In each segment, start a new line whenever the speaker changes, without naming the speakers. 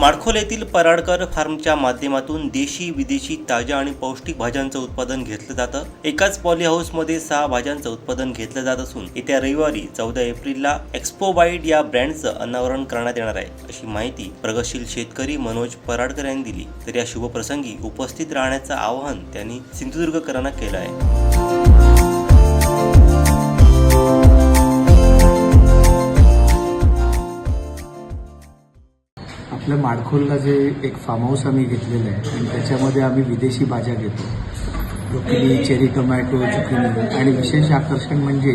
माडखोल येथील पराडकर फार्मच्या माध्यमातून देशी विदेशी ताज्या आणि पौष्टिक भाज्यांचं उत्पादन घेतलं जातं. एकाच पॉली हाऊसमध्ये सहा भाज्यांचं उत्पादन घेतलं जात असून येत्या रविवारी चौदा एप्रिलला एक्सपोबाईट या ब्रँडचं अनावरण करण्यात येणार आहे. अशी माहिती प्रगतशील शेतकरी मनोज पराडकर यांनी दिली. तर या शुभप्रसंगी उपस्थित राहण्याचं आवाहन त्यांनी सिंधुदुर्गकरांना केलं आहे.
आपल्या माडखोलला जे एक फार्म हाऊस आम्ही घेतलेलं आहे आणि त्याच्यामध्ये आम्ही विदेशी भाज्या घेतो. ब्रोकली चेरी टोमॅटो चुकिनी आणि विशेष आकर्षण म्हणजे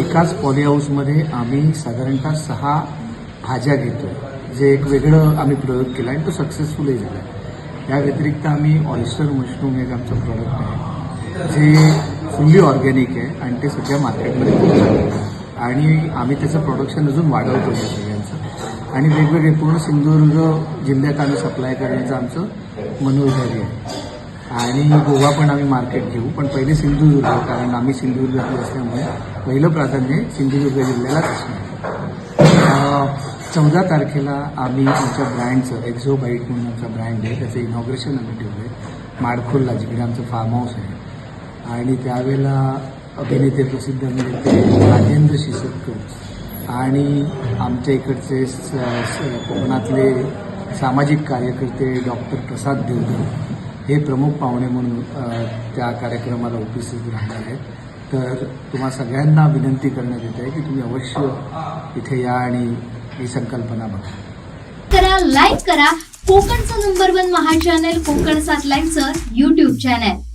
एकाच पॉली हाऊसमध्ये आम्ही साधारणतः सहा भाज्या घेतो जे एक वेगळं आम्ही प्रयोग केला आणि तो सक्सेसफुलही झाला. त्या व्यतिरिक्त आम्ही ऑयस्टर मशरूम एक आमचं प्रॉडक्ट आहे जे फुल्ली ऑर्गॅनिक आहे आणि ते सध्या मार्केटमध्ये खूप आणि आम्ही त्याचं प्रोडक्शन अजून वाढवतो या सगळ्यांचं. आणि वेगवेगळे पूर्ण सिंधुदुर्ग जिल्ह्यात आम्ही सप्लाय करण्याचं आमचं मनोधैर्य आहे. आणि गोवा पण आम्ही मार्केट घेऊ पण पहिले सिंधुदुर्ग कारण आम्ही सिंधुदुर्गातले असल्यामुळे पहिलं प्राधान्य सिंधुदुर्ग जिल्ह्यालाच असणार. चौदा तारखेला आम्ही आमच्या ब्रँडचं एक्झो बाईट म्हणून आमचा ब्रँड आहे त्याचं इनॉग्रेशन आम्ही ठेवलं आहे माडखोलला जिकडे आमचं फार्म हाऊस आहे. आणि त्यावेळेला अभिनेते प्रसिद्ध अभिनेते राजेंद्र शिसतकर आणि आमच्या इकडचे स- कोकणातले सामाजिक कार्यकर्ते डॉक्टर प्रसाद देवधर हे प्रमुख पाहुणे म्हणून त्या कार्यक्रमाला उपस्थित राहणार आहेत. तर तुम्हा सगळ्यांना विनंती करण्यात येत आहे की तुम्ही अवश्य इथे या आणि ही संकल्पना बघा.
करा लाईक करा. कोकणचं number one Maha channel Konkan सात लाईनचं युट्यूब चॅनल